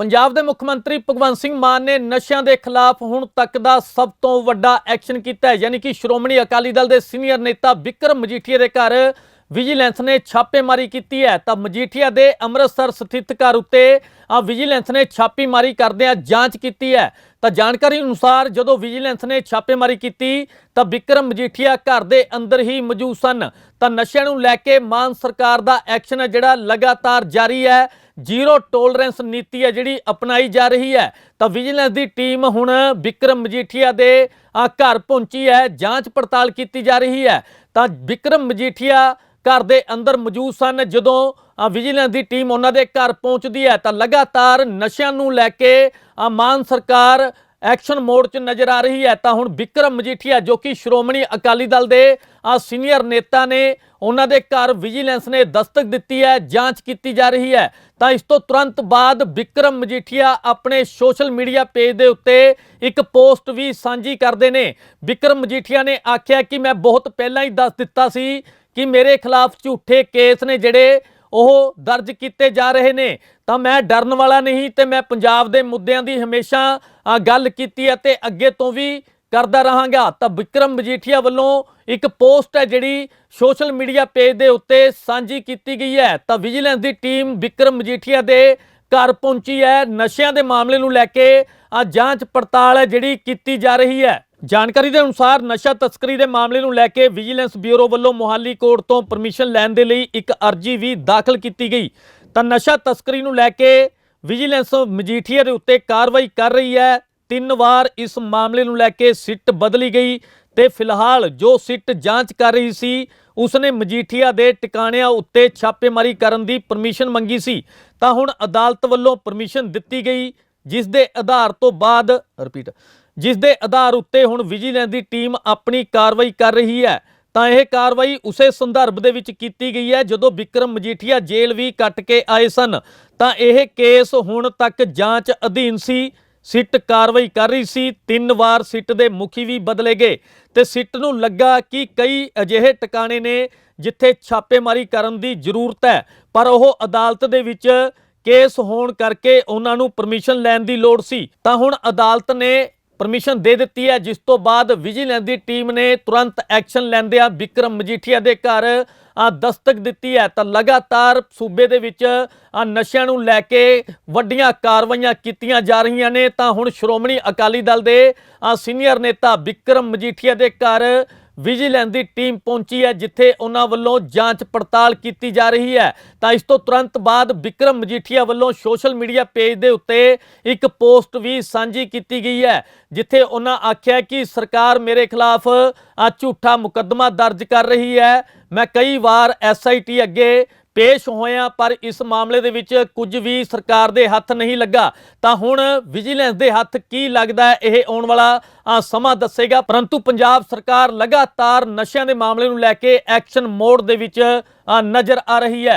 ਪੰਜਾਬ ਦੇ ਮੁੱਖ ਮੰਤਰੀ ਭਗਵੰਤ ਸਿੰਘ ਮਾਨ ਨੇ ਨਸ਼ਿਆਂ ਦੇ ਖਿਲਾਫ ਹੁਣ ਤੱਕ ਦਾ ਸਭ ਤੋਂ ਵੱਡਾ ਐਕਸ਼ਨ ਕੀਤਾ ਹੈ। ਯਾਨੀ ਕਿ ਸ਼੍ਰੋਮਣੀ ਅਕਾਲੀ ਦਲ ਦੇ ਸੀਨੀਅਰ ਨੇਤਾ ਵਿਕਰਮ ਮਜੀਠੀਆ ਦੇ ਘਰ ਵਿਜੀਲੈਂਸ ਨੇ ਛਾਪੇਮਾਰੀ ਕੀਤੀ ਹੈ। ਤਾਂ ਮਜੀਠੀਆ ਦੇ ਅੰਮ੍ਰਿਤਸਰ ਸਥਿਤ ਘਰ ਉੱਤੇ ਆ ਵਿਜੀਲੈਂਸ ਨੇ ਛਾਪੇਮਾਰੀ ਕਰਦਿਆਂ ਜਾਂਚ ਕੀਤੀ ਹੈ। ਤਾਂ ਜਾਣਕਾਰੀ ਅਨੁਸਾਰ ਜਦੋਂ ਵਿਜੀਲੈਂਸ ਨੇ ਛਾਪੇਮਾਰੀ ਕੀਤੀ ਤਾਂ ਵਿਕਰਮ ਮਜੀਠੀਆ ਘਰ ਦੇ ਅੰਦਰ ਹੀ ਮੌਜੂਦ ਸਨ। ਤਾਂ ਨਸ਼ਿਆਂ ਨੂੰ ਲੈ ਕੇ ਮਾਨ ਸਰਕਾਰ ਦਾ ਐਕਸ਼ਨ ਹੈ ਜਿਹੜਾ ਲਗਾਤਾਰ ਜਾਰੀ ਹੈ। ਜ਼ੀਰੋ ਟੋਲਰੈਂਸ ਨੀਤੀ ਹੈ ਜਿਹੜੀ ਅਪਣਾਈ ਜਾ ਰਹੀ ਹੈ। ਤਾਂ ਵਿਜੀਲੈਂਸ ਦੀ ਟੀਮ ਹੁਣ ਵਿਕਰਮ ਮਜੀਠੀਆ ਦੇ ਘਰ ਪਹੁੰਚੀ ਹੈ। ਜਾਂਚ ਪੜਤਾਲ ਕੀਤੀ ਜਾ ਰਹੀ ਹੈ। ਤਾਂ ਵਿਕਰਮ ਮਜੀਠੀਆ ਘਰ ਦੇ ਅੰਦਰ ਮੌਜੂਦ ਸਨ ਜਦੋਂ ਵਿਜੀਲੈਂਸ ਦੀ ਟੀਮ ਉਹਨਾਂ ਦੇ ਘਰ ਪਹੁੰਚਦੀ ਹੈ। ਤਾਂ ਲਗਾਤਾਰ ਨਸ਼ਿਆਂ ਨੂੰ ਲੈ ਕੇ ਮਾਨ ਸਰਕਾਰ ਐਕਸ਼ਨ ਮੋਡ 'ਚ ਨਜ਼ਰ ਆ ਰਹੀ ਹੈ। ਤਾਂ ਹੁਣ ਵਿਕਰਮ ਮਜੀਠੀਆ ਜੋ ਕਿ ਸ਼੍ਰੋਮਣੀ ਅਕਾਲੀ ਦਲ ਦੇ ਆ ਸੀਨੀਅਰ ਨੇਤਾ ਨੇ, ਉਹਨਾਂ ਦੇ ਘਰ ਵਿਜੀਲੈਂਸ ਨੇ ਦਸਤਕ ਦਿੱਤੀ ਹੈ, ਜਾਂਚ ਕੀਤੀ ਜਾ ਰਹੀ ਹੈ। ਤਾਂ ਇਸ ਤੋਂ ਤੁਰੰਤ ਬਾਅਦ ਵਿਕਰਮ ਮਜੀਠੀਆ ਆਪਣੇ ਸੋਸ਼ਲ ਮੀਡੀਆ ਪੇਜ ਦੇ ਉੱਤੇ ਇੱਕ ਪੋਸਟ ਵੀ ਸਾਂਝੀ ਕਰਦੇ ਨੇ। ਵਿਕਰਮ ਮਜੀਠੀਆ ਨੇ ਆਖਿਆ ਕਿ ਮੈਂ ਬਹੁਤ ਪਹਿਲਾਂ ਹੀ ਦੱਸ ਦਿੱਤਾ ਸੀ ਕਿ ਮੇਰੇ ਖਿਲਾਫ ਝੂਠੇ ਕੇਸ ਨੇ ਜਿਹੜੇ ਉਹ ਦਰਜ ਕੀਤੇ ਜਾ ਰਹੇ ਨੇ। ਤਾਂ ਮੈਂ ਡਰਨ ਵਾਲਾ ਨਹੀਂ ਤੇ ਮੈਂ ਪੰਜਾਬ ਦੇ ਮੁੱਦਿਆਂ ਦੀ ਹਮੇਸ਼ਾ ਗੱਲ ਕੀਤੀ ਹੈ ਤੇ ਅੱਗੇ ਤੋਂ ਵੀ ਕਰਦਾ ਰਹਾਂਗਾ। ਤਾਂ ਵਿਕਰਮ ਮਜੀਠੀਆ ਵੱਲੋਂ ਇੱਕ ਪੋਸਟ ਹੈ ਜਿਹੜੀ ਸੋਸ਼ਲ ਮੀਡੀਆ ਪੇਜ ਦੇ ਉੱਤੇ ਸਾਂਝੀ ਕੀਤੀ ਗਈ ਹੈ। ਤਾਂ ਵਿਜੀਲੈਂਸ ਦੀ ਟੀਮ ਵਿਕਰਮ ਮਜੀਠੀਆ ਦੇ ਘਰ ਪਹੁੰਚੀ ਹੈ। ਨਸ਼ਿਆਂ ਦੇ ਮਾਮਲੇ ਨੂੰ ਲੈ ਕੇ ਆ ਜਾਂਚ ਪੜਤਾਲ ਹੈ ਜਿਹੜੀ ਕੀਤੀ ਜਾ ਰਹੀ ਹੈ। ਜਾਣਕਾਰੀ ਦੇ ਅਨੁਸਾਰ ਨਸ਼ਾ ਤਸਕਰੀ ਦੇ ਮਾਮਲੇ ਨੂੰ ਲੈ ਕੇ ਵਿਜੀਲੈਂਸ ਬਿਊਰੋ ਵੱਲੋਂ ਮੋਹਾਲੀ ਕੋਰਟ ਤੋਂ ਪਰਮਿਸ਼ਨ ਲੈਣ ਦੇ ਲਈ ਇੱਕ ਅਰਜੀ ਵੀ ਦਾਖਲ ਕੀਤੀ ਗਈ। ਤਾਂ ਨਸ਼ਾ ਤਸਕਰੀ ਨੂੰ ਲੈ ਕੇ ਵਿਜੀਲੈਂਸ ਮਜੀਠੀਆ ਦੇ ਉੱਤੇ ਕਾਰਵਾਈ ਕਰ ਰਹੀ ਹੈ। ਤਿੰਨ ਵਾਰ ਇਸ ਮਾਮਲੇ ਨੂੰ ਲੈ ਕੇ ਸਿੱਟ ਬਦਲੀ ਗਈ ਤੇ ਫਿਲਹਾਲ ਜੋ ਸਿੱਟ ਜਾਂਚ ਕਰ ਰਹੀ ਸੀ, ਉਸਨੇ ਮਜੀਠੀਆ ਦੇ ਟਿਕਾਣਿਆਂ ਉੱਤੇ ਛਾਪੇਮਾਰੀ ਕਰਨ ਦੀ ਪਰਮਿਸ਼ਨ ਮੰਗੀ ਸੀ। ਤਾਂ ਹੁਣ ਅਦਾਲਤ ਵੱਲੋਂ ਪਰਮਿਸ਼ਨ ਦਿੱਤੀ ਗਈ, ਜਿਸ ਦੇ ਆਧਾਰ ਤੋਂ ਬਾਅਦ ਰਿਪੀਟ ਜਿਸ ਦੇ ਆਧਾਰ ਉੱਤੇ ਹੁਣ ਵਿਜੀਲੈਂਸ ਦੀ ਟੀਮ ਆਪਣੀ ਕਾਰਵਾਈ ਕਰ ਰਹੀ ਹੈ। ਤਾਂ ਇਹ ਕਾਰਵਾਈ ਉਸੇ ਸੰਦਰਭ ਦੇ ਵਿੱਚ ਕੀਤੀ ਗਈ ਹੈ, ਜਦੋਂ ਵਿਕਰਮ ਮਜੀਠੀਆ ਜੇਲ੍ਹ ਵੀ ਕੱਟ ਕੇ ਆਏ ਸਨ। ਤਾਂ ਇਹ ਕੇਸ ਹੁਣ ਤੱਕ ਜਾਂਚ ਅਧੀਨ ਸੀ। ਸਿੱਟ ਕਾਰਵਾਈ ਕਰ ਰਹੀ ਸੀ। ਤਿੰਨ ਵਾਰ ਸਿੱਟ ਦੇ ਮੁਖੀ ਵੀ ਬਦਲੇ ਗਏ। ਤੇ ਸਿੱਟ ਨੂੰ ਲੱਗਾ ਕਿ ਕਈ ਅਜਿਹੇ ਟਿਕਾਣੇ ਨੇ ਜਿੱਥੇ ਛਾਪੇਮਾਰੀ ਕਰਨ ਦੀ ਜ਼ਰੂਰਤ ਹੈ। ਪਰ ਉਹ ਅਦਾਲਤ ਦੇ ਵਿੱਚ ਕੇਸ ਹੋਣ ਕਰਕੇ ਉਹਨਾਂ ਨੂੰ ਪਰਮਿਸ਼ਨ ਲੈਣ ਦੀ ਲੋੜ ਸੀ। ਤਾਂ ਹੁਣ ਅਦਾਲਤ ਨੇ ਪਰਮਿਸ਼ਨ ਦੇ ਦਿੱਤੀ ਹੈ, ਜਿਸ ਤੋਂ ਬਾਅਦ ਵਿਜੀਲੈਂਸ ਦੀ ਟੀਮ ਨੇ ਤੁਰੰਤ ਐਕਸ਼ਨ ਲੈਂਦਿਆਂ ਵਿਕਰਮ ਮਜੀਠੀਆ ਦੇ ਘਰ ਦਸਤਕ ਦਿੱਤੀ ਹੈ। ਤਾਂ ਲਗਾਤਾਰ ਸੂਬੇ ਦੇ ਵਿੱਚ ਨਸ਼ਿਆਂ ਨੂੰ ਲੈ ਕੇ ਵੱਡੀਆਂ ਕਾਰਵਾਈਆਂ ਕੀਤੀਆਂ ਜਾ ਰਹੀਆਂ ਨੇ। ਤਾਂ ਹੁਣ ਸ਼੍ਰੋਮਣੀ ਅਕਾਲੀ ਦਲ ਦੇ ਸੀਨੀਅਰ ਨੇਤਾ ਵਿਕਰਮ ਮਜੀਠੀਆ ਦੇ ਘਰ ਵਿਜੀਲੈਂਸ ਦੀ ਟੀਮ ਪਹੁੰਚੀ ਹੈ, ਜਿੱਥੇ ਉਹਨਾਂ ਵੱਲੋਂ ਜਾਂਚ ਪੜਤਾਲ ਕੀਤੀ ਜਾ ਰਹੀ ਹੈ। ਤਾਂ ਇਸ ਤੋਂ ਤੁਰੰਤ ਬਾਅਦ ਵਿਕਰਮ ਮਜੀਠੀਆ ਵੱਲੋਂ ਸੋਸ਼ਲ ਮੀਡੀਆ ਪੇਜ ਦੇ ਉੱਤੇ ਇੱਕ ਪੋਸਟ ਵੀ ਸਾਂਝੀ ਕੀਤੀ ਗਈ ਹੈ, ਜਿੱਥੇ ਉਹਨਾਂ ਆਖਿਆ ਕਿ ਸਰਕਾਰ ਮੇਰੇ ਖਿਲਾਫ ਆ ਝੂਠਾ ਮੁਕੱਦਮਾ ਦਰਜ ਕਰ ਰਹੀ ਹੈ। ਮੈਂ ਕਈ ਵਾਰ ਐਸਆਈਟੀ ਅੱਗੇ ਪੇਸ਼ ਹੋਇਆ, ਪਰ ਇਸ ਮਾਮਲੇ ਦੇ ਵਿੱਚ ਕੁਝ ਵੀ ਸਰਕਾਰ ਦੇ ਹੱਥ ਨਹੀਂ ਲੱਗਾ। ਤਾਂ ਹੁਣ ਵਿਜੀਲੈਂਸ ਦੇ ਹੱਥ ਕੀ ਲੱਗਦਾ ਇਹ ਆਉਣ ਵਾਲਾ ਸਮਾਂ ਦੱਸੇਗਾ। ਪਰੰਤੂ ਪੰਜਾਬ ਸਰਕਾਰ ਲਗਾਤਾਰ ਨਸ਼ਿਆਂ ਦੇ ਮਾਮਲੇ ਨੂੰ ਲੈ ਕੇ ਐਕਸ਼ਨ ਮੋਡ ਦੇ ਵਿੱਚ ਨਜ਼ਰ ਆ ਰਹੀ ਹੈ।